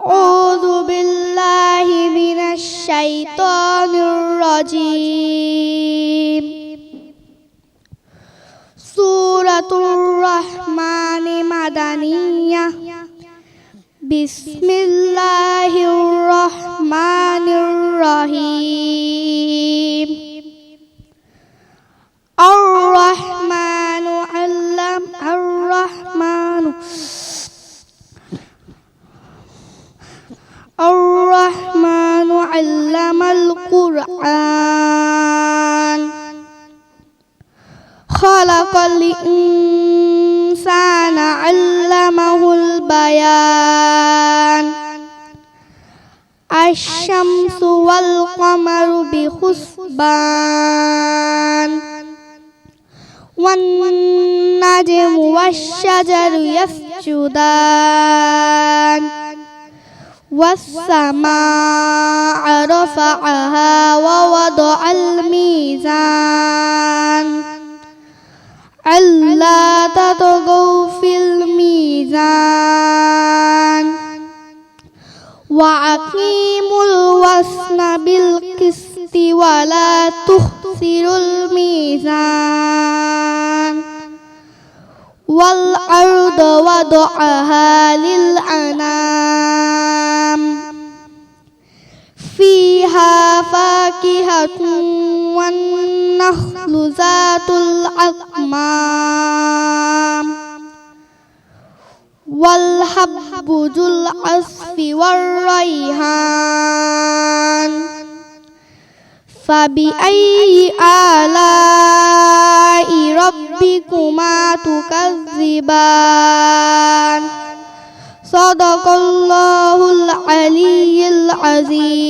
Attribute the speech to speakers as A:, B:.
A: أعوذ بالله من الشيطان الرجيم. سورة الرحمن مدنية. بسم الله الرحمن الرحيم. الرحمن علم الرحمن. الرحمن علم القرآن. خلق الإنسان علمه البيان. الشمس والقمر بحسبان. والنجم والشجر يسجدان. والسماء رفعها ووضع الميزان. ألا تطغوا في الميزان. وأقيموا الوزن بالقسط ولا تخسروا الميزان. والأرض وضعها للأنام. فاكهة والنخل ذات الأكمام. والحب ذو العصف والريحان. فبأي آلاء ربكما تكذبان؟ صدق الله العلي العظيم.